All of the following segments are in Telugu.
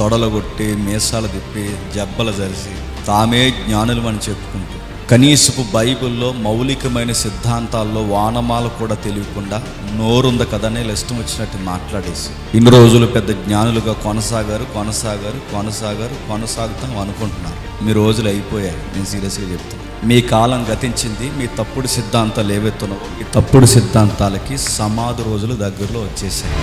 తొడలగొట్టి మీసాలు తిప్పి జబ్బలు జరిసి తామే జ్ఞానులు అని చెప్పుకుంటూ. కనీసపు బైబిల్లో మౌలికమైన సిద్ధాంతాల్లో వానమాల కూడా తెలియకుండా నోరుంద కదనే ఇష్టం వచ్చినట్టు మాట్లాడేసి. ఇన్ని రోజులు పెద్ద జ్ఞానులుగా కొనసాగారు కొనసాగారు కొనసాగారు కొనసాగుతాం అనుకుంటున్నారు. మీ రోజులు అయిపోయాయి నేను సీరియస్గా చెప్తాను మీ కాలం గతించింది మీ తప్పుడు సిద్ధాంతాలు ఏవైతున్నావో ఈ తప్పుడు సిద్ధాంతాలకి సమాధి రోజులు దగ్గరలో వచ్చేసాయి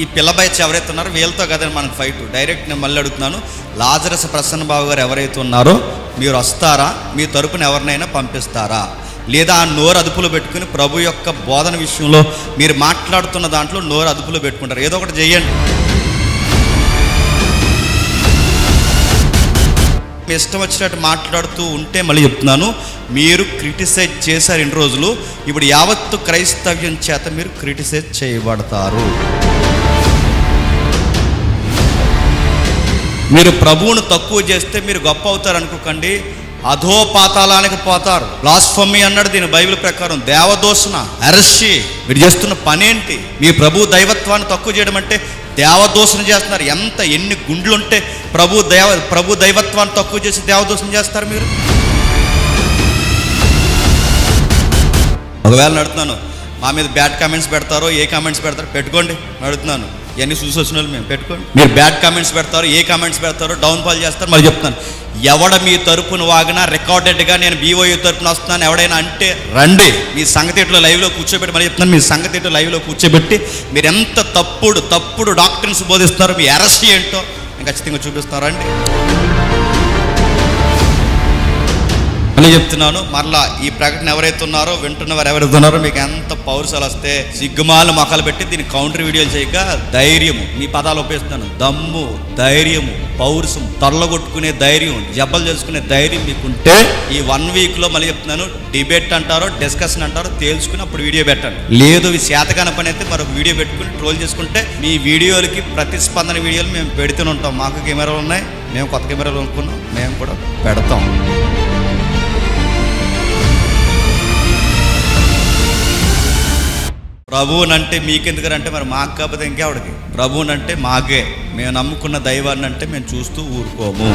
ఈ పిల్ల బయచ్ ఎవరైతే ఉన్నారో వీళ్ళతో కదండి మనకు ఫైట్ డైరెక్ట్ నేను మళ్ళీ అడుగుతున్నాను. లాజరస్ ప్రసన్న బాబు గారు ఎవరైతే ఉన్నారో మీరు వస్తారా? మీ తరపున ఎవరినైనా పంపిస్తారా? లేదా ఆ నోరు అదుపులో పెట్టుకుని ప్రభు యొక్క బోధన విషయంలో మీరు మాట్లాడుతున్న దాంట్లో నోరు అదుపులో పెట్టుకుంటారు. ఏదో ఒకటి చేయండి. మీ ఇష్టం వచ్చినట్టు మాట్లాడుతూ ఉంటే మళ్ళీ చెప్తున్నాను. మీరు క్రిటిసైజ్ చేశారు ఇన్ని రోజులు. ఇప్పుడు యావత్తు క్రైస్తవ్యం చేత మీరు క్రిటిసైజ్ చేయబడతారు. మీరు ప్రభువును తక్కువ చేస్తే మీరు గొప్ప అవుతారు అనుకోకండి. అధో పాతాళానికి పోతారు. బ్లాస్ఫమీ అన్నాడు దీని బైబిల్ ప్రకారం. దేవదోషణ అరసి మీరు చేస్తున్న పనేంటి? మీ ప్రభు దైవత్వాన్ని తక్కువ చేయడం అంటే దేవదోషణ చేస్తున్నారు. ఎంత ఎన్ని గుండ్లు ఉంటే ప్రభు దేవ ప్రభు దైవత్వాన్ని తక్కువ చేసి దేవదోషణ చేస్తారు మీరు? ఒకవేళ నడుతున్నాను మా మీద బ్యాడ్ కామెంట్స్ పెడతారో ఏ కామెంట్స్ పెడతారో పెట్టుకోండి నడుతున్నాను. ఇవన్నీ చూసి వచ్చిన వాళ్ళు మేము పెట్టుకోండి. మీరు బ్యాడ్ కామెంట్స్ పెడతారు ఏ కామెంట్స్ పెడతారో డౌన్ ఫాల్ చేస్తారు మరి చెప్తాను ఎవడ మీ తరపున వాగినా రికార్డెడ్గా నేను బీఓయూ తరపున వస్తున్నాను ఎవడైనా అంటే రండి. మీ సంగతి ఇట్లా లైవ్లో కూర్చోబెట్టి మరి చెప్తున్నాను మీ సంగతి ఇట్లా లైవ్లో కూర్చోబెట్టి మీరు ఎంత తప్పుడు తప్పుడు డాక్టర్స్ బోధిస్తారో మీ అరెస్ట్ ఏంటో నేను ఖచ్చితంగా చూపిస్తారండి మళ్ళీ చెప్తున్నాను మరలా ఈ ప్రకటన ఎవరైతే ఉన్నారో వింటున్నవారు ఎవరైతే ఉన్నారో మీకు ఎంత పౌరుషాలు వస్తే సిగ్గుమాలు మొక్కలు పెట్టి దీన్ని కౌంటర్ వీడియోలు చేయక ధైర్యము మీ పదాలు ఉపయోగిస్తున్నాను దమ్ము ధైర్యము పౌరుషం తొడలగొట్టుకునే ధైర్యం జబ్బలు చేసుకునే ధైర్యం మీకుంటే ఈ వన్ వీక్లో మళ్ళీ చెప్తున్నాను డిబేట్ అంటారో డిస్కషన్ అంటారో తేల్చుకుని అప్పుడు వీడియో పెట్టండి. లేదు శాతకాన పని అయితే మరొక వీడియో పెట్టుకుని ట్రోల్ చేసుకుంటే మీ వీడియోలకి ప్రతిస్పందన వీడియోలు మేము పెడుతూనే ఉంటాం. మాకు కెమెరాలు ఉన్నాయి మేము కొత్త కెమెరాలు కొనుక్కున్నాం మేము కూడా పెడతాం. ప్రభువునంటే మీకెందుకంటే మరి మాకు కాకపోతే ఇంకెవడికి? ప్రభువునంటే మాకే. మేము నమ్ముకున్న దైవాన్ని అంటే మేము చూస్తూ ఊరుకోము.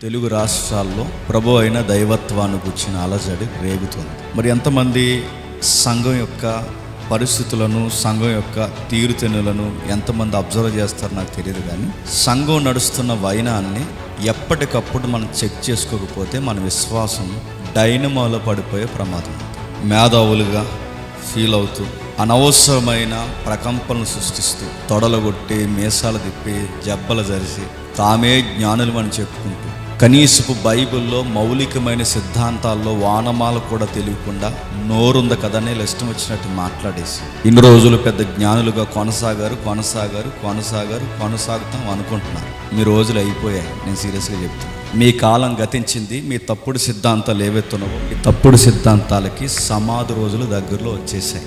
తెలుగు రాష్ట్రాల్లో ప్రభు అయిన దైవత్వాన్ని గుర్చిన అలజడి రేగుతుంది. మరి ఎంతమంది సంఘం యొక్క పరిస్థితులను సంఘం యొక్క తీరుతెన్నులను ఎంతమంది అబ్జర్వ్ చేస్తారో నాకు తెలియదు కానీ సంఘం నడుస్తున్న వైనాన్ని ఎప్పటికప్పుడు మనం చెక్ చేసుకోకపోతే మన విశ్వాసం డైనమోలో పడిపోయే ప్రమాదం. మేధావులుగా ఫీల్ అవుతూ అనవసరమైన ప్రకంపనలు సృష్టిస్తూ తొడలగొట్టి మీసాలు తిప్పి జబ్బలు జరిసి తామే జ్ఞానులు అని చెప్పుకుంటూ కనీసపు బైబిల్లో మౌలికమైన సిద్ధాంతాల్లో వానమాల కూడా తెలియకుండా నోరుంది కదనే ఇష్టం వచ్చినట్టు మాట్లాడేసి ఇన్ని రోజులు పెద్ద జ్ఞానులుగా కొనసాగారు కొనసాగారు కొనసాగారు కొనసాగుతాం అనుకుంటున్నారు. మీ రోజులు అయిపోయాయి. నేను సీరియస్గా చెప్తాను మీ కాలం గతించింది. మీ తప్పుడు సిద్ధాంతాలు ఏవైతున్నావో ఈ తప్పుడు సిద్ధాంతాలకి సమాధి రోజులు దగ్గరలో వచ్చేసాయి.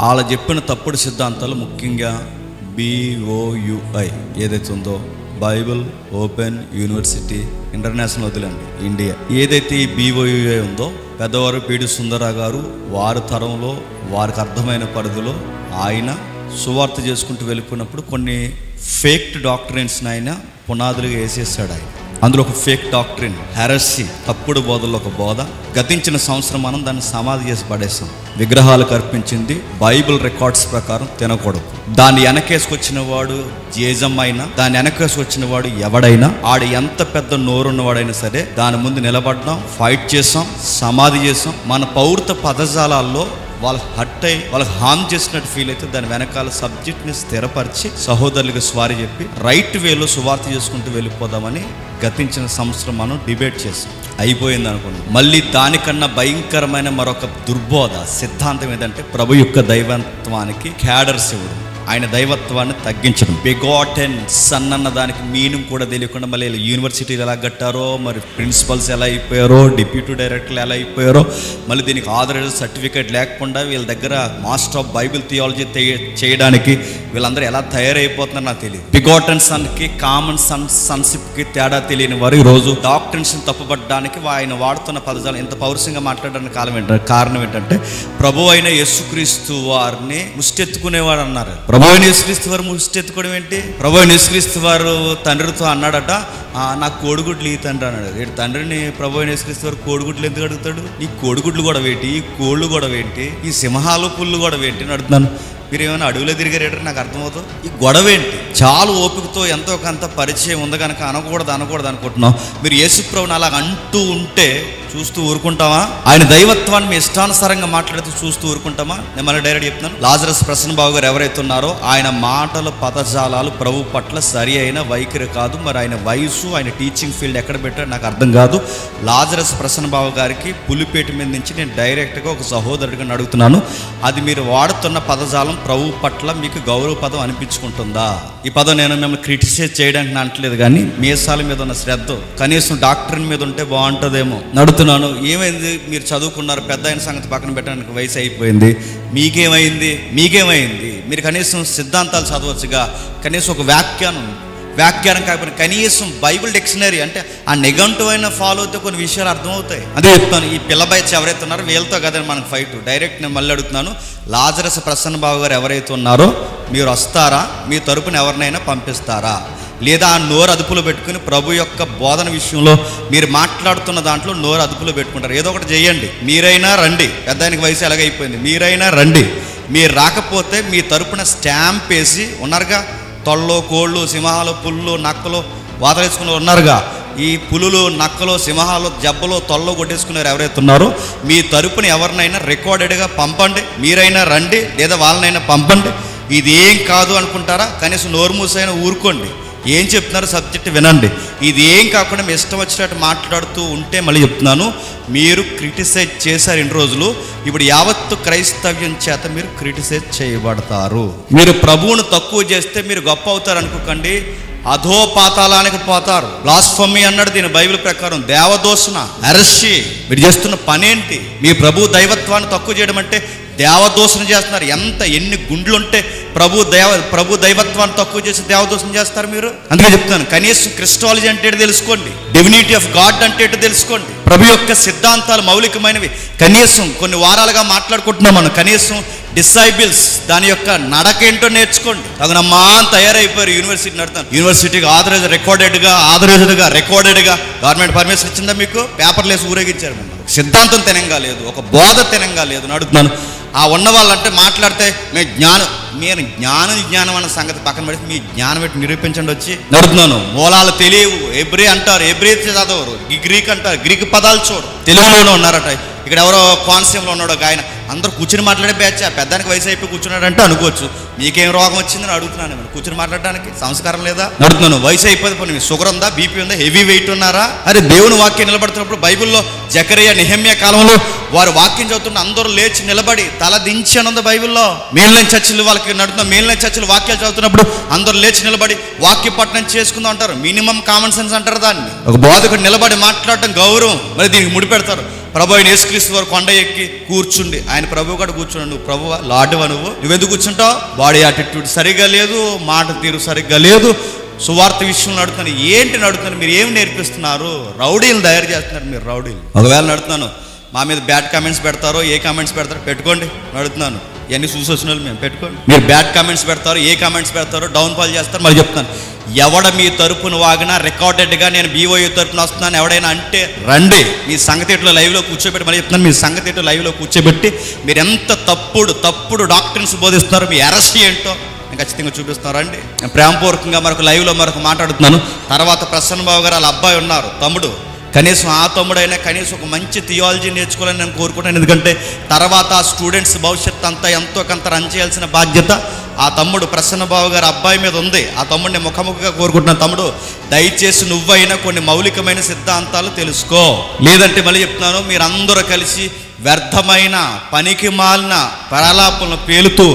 వాళ్ళ చెప్పిన తప్పుడు సిద్ధాంతాలు ముఖ్యంగా బిఓయుఐ ఏదైతే ఉందో బైబిల్ ఓపెన్ యూనివర్సిటీ ఇంటర్నేషనల్ వదిలేండి ఇండియా. ఏదైతే ఈ బీఓయుఐ ఉందో పెద్దవారు పీడి సుందర గారు వారి తరంలో వారికి అర్థమైన పరిధిలో ఆయన సువార్త చేసుకుంటూ వెళ్ళిపోయినప్పుడు కొన్ని ఫేక్ డాక్టరెంట్స్ని ఆయన పునాదులుగా వేసేసాడు ఆయన. అందులో ఒక ఫేక్ డాక్టరీన్ హెరసీ తప్పుడు బోధల్లో ఒక బోధ. గతించిన సంవత్సరం మనం దాన్ని సమాధి చేసి పడేసాం. విగ్రహాలకు అర్పించింది బైబిల్ రికార్డ్స్ ప్రకారం తినకూడదు. దాన్ని వెనకేసుకొచ్చిన వాడు జేజం అయినా దాన్ని వెనకేసుకొచ్చిన వాడు ఎవడైనా ఆడు ఎంత పెద్ద నోరున్నవాడైనా సరే దాని ముందు నిలబడ్డాం ఫైట్ చేసాం సమాధి చేసాం. మన పౌరత పదజాలాల్లో వాళ్ళకి హట్ అయ్యి వాళ్ళకి హామ్ చేసినట్టు ఫీల్ అయితే దాని వెనకాల సబ్జెక్ట్ని స్థిరపరిచి సహోదరులకు స్వారీ చెప్పి రైట్ వేలో సువార్త చేసుకుంటూ వెళ్ళిపోదామని గతించిన సంవత్సరం మనం డిబేట్ చేసాం. అయిపోయింది అనుకున్నాం. మళ్ళీ దానికన్నా భయంకరమైన మరొక దుర్బోధ సిద్ధాంతం ఏంటంటే ప్రభు యొక్క దైవత్వానికి క్యాడర్స్ ఇవ్వడం ఆయన దైవత్వాన్ని తగ్గించడం. బిగాటెన్ సన్ అన్న దానికి మీనింగ్ కూడా తెలియకుండా మళ్ళీ యూనివర్సిటీలు ఎలా కట్టారో మరి ప్రిన్సిపల్స్ ఎలా అయిపోయారో డిప్యూటీ డైరెక్టర్లు ఎలా అయిపోయారో మళ్ళీ దీనికి ఆధార్ సర్టిఫికేట్ లేకుండా వీళ్ళ దగ్గర మాస్టర్ ఆఫ్ బైబిల్ థియాలజీ చేయడానికి వీళ్ళందరూ ఎలా తయారైపోతున్నారో నాకు తెలియదు. బిగాటన్ సన్కి కామన్ సన్ సన్షిప్కి తేడా తెలియని వారు ఈరోజు డాక్టర్స్ని తప్పుపడడానికి ఆయన వాడుతున్న పదజాలం ఇంత పౌరుషంగా మాట్లాడడానికి కాలం ఏంటంటే కారణం ఏంటంటే ప్రభు అయిన యేసుక్రీస్తు వారిని ముష్టెత్తుకునేవాడు అన్నారు. ప్రభు అయిన యేసుక్రీస్తు వారు ముష్టెత్తుకోవడం ఏంటి? ప్రభు నిష్క్రీస్తు వారు తండ్రితో అన్నాడట నా కోడిగుడ్లు ఈ తండ్రి అన్నాడు. వీడు తండ్రిని ప్రభు నిష్క్రీస్తు వారు కోడిగుడ్లు ఎందుకు అడుగుతాడు? ఈ కోడిగుడ్లు కూడా వేటి ఈ కోళ్ళు కూడా వేంటి ఈ సింహాలు పుల్లు కూడా వేంటి అని అడుగుతున్నాను. మీరు ఏమైనా అడవిలో తిరిగారేటో నాకు అర్థమవుతుంది. ఈ గొడవ ఏంటి? చాలా ఓపికతో ఎంతో కొంత పరిచయం ఉంది కనుక అనకూడదు అనకూడదు అనుకుంటున్నాం. మీరు యేసుప్రభుని అలా అంటూ ఉంటే చూస్తూ ఊరుకుంటామా ఆయన దైవత్వాన్ని మీ ఇష్టానుసారంగా మాట్లాడుతూ చూస్తూ ఊరుకుంటామా? నేను మళ్ళీ డైరెక్ట్ చెప్తున్నాను. లాజరస్ ప్రసన్న బాబు గారు ఎవరైతే ఉన్నారో ఆయన మాటల పదజాలాలు ప్రభు పట్ల సరి అయిన వైఖరి కాదు. మరి ఆయన వయసు ఆయన టీచింగ్ ఫీల్డ్ ఎక్కడ పెట్టాడు నాకు అర్థం కాదు. లాజరస్ ప్రసన్న బాబు గారికి పులిపేట మీద నుంచి నేను డైరెక్ట్గా ఒక సహోదరుడిగా అడుగుతున్నాను. అది మీరు వాడుతున్న పదజాలం ప్రభు పట్ల మీకు గౌరవ పదం అనిపించుకుంటుందా? ఈ పదం నేను మిమ్మల్ని క్రిటిసైజ్ చేయడానికి అంటలేదు కానీ మీసాల మీద ఉన్న శ్రద్ధ కనీసం డాక్టర్ మీద ఉంటే బాగుంటుందేమో. అడుగుతున్నాను ఏమైంది? మీరు చదువుకున్నారు పెద్ద అయిన సంగతి పక్కన పెట్టడానికి వయసు అయిపోయింది. మీకేమైంది? మీకేమైంది? మీరు కనీసం సిద్ధాంతాలు చదవచ్చుగా. కనీసం ఒక వ్యాఖ్యానం వ్యాఖ్యానం కాకపోతే కనీసం బైబిల్ డిక్షనరీ అంటే ఆ నెగంటివ్ అయిన ఫాలో అయితే కొన్ని విషయాలు అర్థమవుతాయి. అదే చెప్తాను ఈ పిల్ల బయచ్ ఎవరైతే ఉన్నారో వీళ్ళతో కదండి మనకు ఫైట్ డైరెక్ట్ నేను మళ్ళీ అడుగుతున్నాను లాజరస ప్రసన్న బాబు గారు ఎవరైతే ఉన్నారో మీరు వస్తారా? మీ తరపున ఎవరినైనా పంపిస్తారా? లేదా ఆ నోరు అదుపులో పెట్టుకుని ప్రభు యొక్క బోధన విషయంలో మీరు మాట్లాడుతున్న దాంట్లో నోరు అదుపులో పెట్టుకుంటారు. ఏదో ఒకటి చేయండి. మీరైనా రండి. పెద్ద ఆయనకి వయసు ఎలాగైపోయింది? మీరైనా రండి. మీరు రాకపోతే మీ తరపున స్టాంప్ వేసి ఉన్నారుగా? తొళ్ళు కోళ్ళు సింహాలు పుల్లు నక్కలు వాతలేసుకుని ఉన్నారుగా? ఈ పులులు నక్కలు సింహాలు జబ్బలు తొల్లో కొట్టేసుకున్నారు ఎవరైతే ఉన్నారో మీ తరపున ఎవరినైనా రికార్డెడ్గా పంపండి. మీరైనా రండి. లేదా వాళ్ళనైనా పంపండి. ఇది ఏం కాదు అనుకుంటారా? కనీసం నోరు మూసైనా ఊరుకోండి. ఏం చెప్తున్నారు సబ్జెక్ట్ వినండి. ఇది ఏం కాకుండా మీ ఇష్టం వచ్చినట్టు మాట్లాడుతూ ఉంటే మళ్ళీ చెప్తున్నాను. మీరు క్రిటిసైజ్ చేశారు ఇన్ని రోజులు. ఇప్పుడు యావత్తు క్రైస్తవ్యం చేత మీరు క్రిటిసైజ్ చేయబడతారు. మీరు ప్రభువును తక్కువ చేస్తే మీరు గొప్ప అవుతారు అనుకోకండి. అధోపాతాలానికి పోతారు. బ్లాస్ఫమీ అన్నాడు దీని బైబిల్ ప్రకారం. దేవదోషణ అరసి మీరు చేస్తున్న పనేంటి? మీ ప్రభు దైవత్వాన్ని తక్కువ చేయడం అంటే దేవదోషణ చేస్తున్నారు. ఎంత ఎన్ని గుండ్లు ఉంటే ప్రభు దేవ ప్రభు దైవత్వాన్ని తక్కువ చేసి దేవదోషణ చేస్తారు మీరు? అందుకే చెప్తాను కనీసం క్రిస్టాలజీ అంటే ఏంటో తెలుసుకోండి. డివినిటీ ఆఫ్ గాడ్ అంటే ఏంటో తెలుసుకోండి. ప్రభు యొక్క సిద్ధాంతాలు మౌలికమైనవి. కనీసం కొన్ని వారాలుగా మాట్లాడుకుంటున్నాం మనం. కనీసం డిసైబిల్స్ దాని యొక్క నడక ఏంటో నేర్చుకోండి. తగునమ్మా తయారైపోయారు యూనివర్సిటీ నడతాను యూనివర్సిటీకి ఆథరైజ్ రికార్డెడ్గా ఆథరైజ్డ్గా రికార్డెడ్గా గవర్నమెంట్ పర్మిషన్ ఇచ్చిందా మీకు? పేపర్లేసి ఊరేగించారు సిద్ధాంతం తినంగా లేదు ఒక బోధ తినంగా లేదు. నడుతున్నాను ఆ ఉన్న వాళ్ళంటే మాట్లాడితే మేము జ్ఞానం మీరు జ్ఞానం జ్ఞానం అన్న సంగతి పక్కన పెడితే మీ జ్ఞానం పెట్టి నిరూపించండి వచ్చి. నడుతున్నాను మూలాలు తెలియవు. ఎబ్రి అంటారు ఎబ్రి చదవరు గ్రీక్ అంటారు గ్రీక్ పదాలు చూడు తెలుగులోనే ఉన్నారట. ఇక్కడ ఎవరో కోనసీమలో ఉన్నాడు ఒక ఆయన. అందరూ కూర్చుని మాట్లాడే బ్యాచ్? ఆ పెద్దానికి వయసు అయిపోయి కూర్చున్నాడంటే అనుకోవచ్చు. మీకేం రోగం వచ్చిందని అడుగుతున్నాను నేను. కూర్చుని మాట్లాడడానికి సంస్కారం లేదా? అడుగుతున్నాను వయసు అయిపోతే పోనీ. షుగర్ ఉందా? బీపీ ఉందా? హెవీ వెయిట్ ఉన్నారా? అరే దేవుని వాక్యం నిలబడుతున్నప్పుడు బైబిల్లో జకరియా నిహమ్య కాలంలో వారు వాక్యం చదువుతుంటే అందరూ లేచి నిలబడి తల దించి అని ఉంది బైబిల్లో. మేలిన చర్చలు వాళ్ళకి నడుతున్న మేలిన చర్చలు వాక్యాలు చదువుతున్నప్పుడు అందరూ లేచి నిలబడి వాక్య పట్టణం చేసుకుందాం అంటారు. మినిమం కామన్ సెన్స్ అంటారు దాన్ని. ఒక బోధకుడు నిలబడి మాట్లాడటం గౌరవం. మరి దీనికి ముడిపెడతారు. ప్రభు ఆయన యేసుక్రీస్తు వారు కొండ ఎక్కి కూర్చుండి. ఆయన ప్రభు కూడా కూర్చున్నాడు. నువ్వు ప్రభు లాడువా నువ్వు? నువ్వెందుకు కూర్చుంటావు? బాడీ యాటిట్యూడ్ సరిగ్గా లేదు మాట తీరు సరిగ్గా లేదు. సువార్త విషయంలో నడుతున్నాను ఏంటి నడుతున్నాను మీరు ఏం నేర్పిస్తున్నారు? రౌడీలు తయారు చేస్తున్నారు మీరు రౌడీలు. ఒకవేళ నడుతున్నాను మా మీద బ్యాడ్ కామెంట్స్ పెడతారో ఏ కామెంట్స్ పెడతారో పెట్టుకోండి నడుతున్నాను. ఇవన్నీ చూసి వచ్చిన వాళ్ళు మేము పెట్టుకోండి. మీరు బ్యాడ్ కామెంట్స్ పెడతారో ఏ కామెంట్స్ పెడతారో డౌన్ ఫాల్ చేస్తారు మళ్ళీ చెప్తాను ఎవడ మీ తరపున వాగినా రికార్డెడ్గా నేను బీఓయూ తరపున వస్తున్నాను ఎవడైనా అంటే రండి. మీ సంగతిలో లైవ్లో కూర్చోబెట్టి మరి చెప్తున్నాను మీ సంగతిలో లైవ్లో కూర్చోబెట్టి మీరు ఎంత తప్పుడు తప్పుడు డాక్టర్స్ బోధిస్తున్నారో మీ అరెస్ట్ ఏంటో నేను ఖచ్చితంగా చూపిస్తున్నారండి నేను ప్రేమపూర్వకంగా మరొక లైవ్లో మరొక మాట్లాడుతున్నాను. తర్వాత ప్రసన్న బాబు గారు వాళ్ళ అబ్బాయి ఉన్నారు తమ్ముడు. కనీసం ఆ తమ్ముడైనా కనీసం ఒక మంచి థియాలజీ నేర్చుకోవాలని నేను కోరుకుంటాను. ఎందుకంటే తర్వాత ఆ స్టూడెంట్స్ భవిష్యత్తు అంతా ఎంతో కొంత రన్ చేయాల్సిన బాధ్యత ఆ తమ్ముడు ప్రసన్న గారు అబ్బాయి మీద ఉంది. ఆ తమ్ముడిని ముఖముఖగా కోరుకుంటున్నాను తమ్ముడు దయచేసి నువ్వైనా కొన్ని మౌలికమైన సిద్ధాంతాలు తెలుసుకో. లేదంటే మళ్ళీ చెప్తున్నాను మీరందరూ కలిసి వ్యర్థమైన పనికి మాలిన ప్రలాపలను పేలుతూ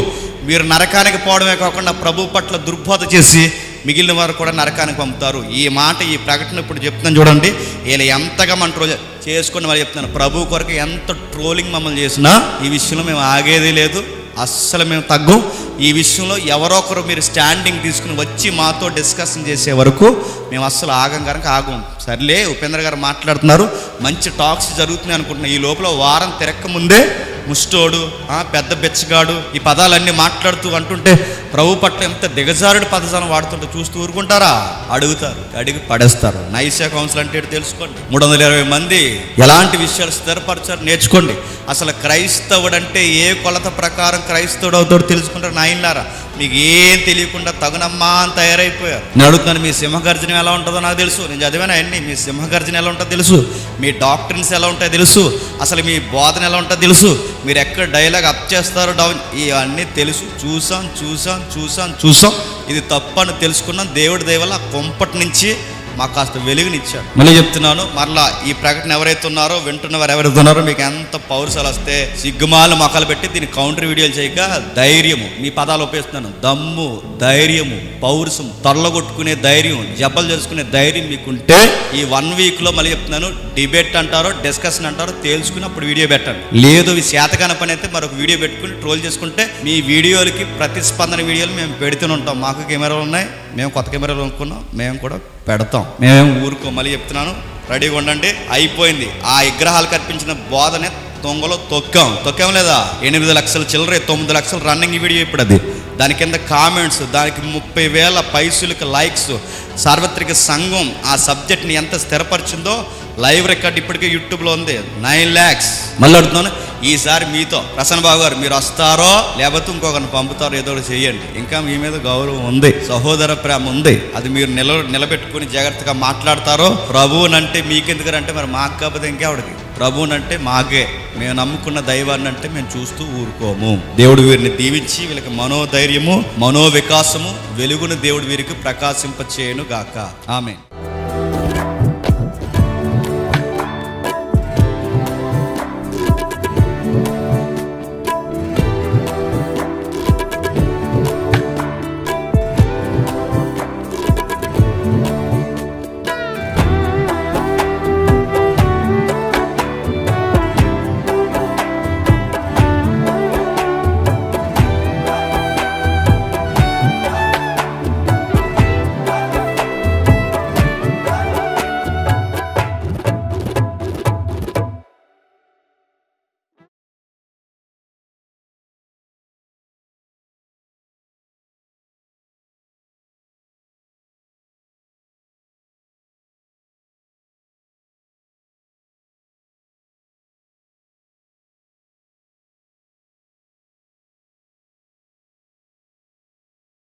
మీరు నరకానికి పోవడమే కాకుండా ప్రభు పట్ల దుర్బోధ చేసి మిగిలిన వారు కూడా నరకానికి పంపుతారు. ఈ మాట ఈ ప్రకటన ఇప్పుడు చెప్తున్నాను చూడండి. వీళ్ళు ఎంతగా మన ట్రోల్ చేసుకుని వాళ్ళు చెప్తున్నాను ప్రభు కొరకు ఎంత ట్రోలింగ్ మమ్మల్ని చేసినా ఈ విషయంలో మేము ఆగేది లేదు. అస్సలు మేము తగ్గం. ఈ విషయంలో ఎవరో ఒకరు మీరు స్టాండింగ్ తీసుకుని వచ్చి మాతో డిస్కషన్ చేసే వరకు మేము అస్సలు ఆగం కనుక ఆగం. సర్లే ఉపేంద్ర గారు మాట్లాడుతున్నారు. మంచి టాక్స్ జరుగుతున్నాయి అనుకుంటున్నాను ఈ లోపల వారం తిరక్క ముందే ముష్టోడు ఆ, పెద్ద బెచ్చగాడు ఈ పదాలన్నీ మాట్లాడుతూ అంటుంటే ప్రభు పట్ల ఎంత దిగజారుడు పదజాలం వాడుతుంటే చూస్తూ ఊరుకుంటారా? అడుగుతారు అడిగి పడేస్తారు. నైసా కౌన్సిల్ అంటే తెలుసుకోండి. మూడు వందల ఇరవై మంది ఎలాంటి విషయాలు స్థిరపరచారు నేర్చుకోండి. అసలు క్రైస్తవుడు అంటే ఏ కొలత ప్రకారం క్రైస్తవుడు అవుతాడు తెలుసుకుంటారు నాయనలారా. మీకు ఏం తెలియకుండా తగునమ్మా అని తయారైపోయారు. నేను అడుగుతున్నాను మీ సింహగర్జన ఎలా ఉంటుందో నాకు తెలుసు. నేను చదివాను అన్ని మీ సింహగర్జన ఎలా ఉంటుందో తెలుసు. మీ డాక్టర్స్ ఎలా ఉంటాయో తెలుసు. అసలు మీ బోధన ఎలా ఉంటుందో తెలుసు. మీరు ఎక్కడ డైలాగ్ అప్ చేస్తారో డౌన్. ఇవన్నీ తెలుసు. చూసాం చూసాం చూసాం చూసాం. ఇది తప్పు అని తెలుసుకున్నాం. దేవుడి దయవల్ల ఆ కొంపటి నుంచి మాకు కాస్త వెలుగునిచ్చాడు. మళ్ళీ చెప్తున్నాను. మరలా ఈ ప్రకటన ఎవరైతే ఉన్నారో వింటున్నవారు ఎవరైతే ఉన్నారో మీకు ఎంత పౌరుషాలు వస్తే సిగ్గుమాలు మొక్కలు పెట్టి దీన్ని కౌంటర్ వీడియోలు చేయక ధైర్యము. మీ పదాలు ఉపయోగిస్తున్నాను. దమ్ము ధైర్యము పౌరుషం తొల్లగొట్టుకునే ధైర్యం జబ్బలు చేసుకునే ధైర్యం మీకుంటే ఈ వన్ వీక్లో మళ్ళీ చెప్తున్నాను డిబేట్ అంటారో డిస్కషన్ అంటారో తేల్చుకుని అప్పుడు వీడియో పెట్టండి. లేదు ఈ శాతకాన పని అయితే మరొక వీడియో పెట్టుకుని ట్రోల్ చేసుకుంటే మీ వీడియోలకి ప్రతిస్పందన వీడియోలు మేము పెడుతూనే ఉంటాం. మాకు కెమెరాలు ఉన్నాయి. మేము కొత్త కెమెరాలు కొనుక్కున్నాం మేము కూడా పెడతాం. మేమేం ఊరుకో మళ్ళీ చెప్తున్నాను. రెడీగా ఉండండి. అయిపోయింది. ఆ విగ్రహాలు కల్పించిన బోధనే దొంగలో తొక్కాం. తొక్కాం లేదా? ఎనిమిది లక్షల చిల్లర తొమ్మిది లక్షల రన్నింగ్ వీడియో ఇప్పుడు అది. దాని కింద కామెంట్స్ దానికి ముప్పై వేల పైసులకు లైక్స్ సార్వత్రిక సంఘం ఆ సబ్జెక్ట్ని ఎంత స్థిరపరిచిందో లైవ్ రికార్డ్ ఇప్పటికే యూట్యూబ్లో ఉంది. నైన్ ల్యాక్స్ మళ్ళీ అడుగుతున్నాను. ఈసారి మీతో ప్రసన్న బాబు గారు మీరు వస్తారో లేకపోతే ఇంకొకరిని పంపుతారో ఏదో ఒకటి చేయండి. ఇంకా మీ మీద గౌరవం ఉంది సహోదర ప్రేమ ఉంది. అది మీరు నిల నిలబెట్టుకుని జాగ్రత్తగా మాట్లాడతారో ప్రభువునంటే మీకెందుకంటే మరి మాకు కాకపోతే ఇంకెవడికి ప్రభువునంటే మాకే. మేము నమ్ముకున్న దైవాన్ని అంటే మేము చూస్తూ ఊరుకోము. దేవుడు వీరిని దీవించి వీళ్ళకి మనోధైర్యము మనోవికాసము వెలుగును దేవుడు వీరికి ప్రకాశింపచేయను గాక ఆమె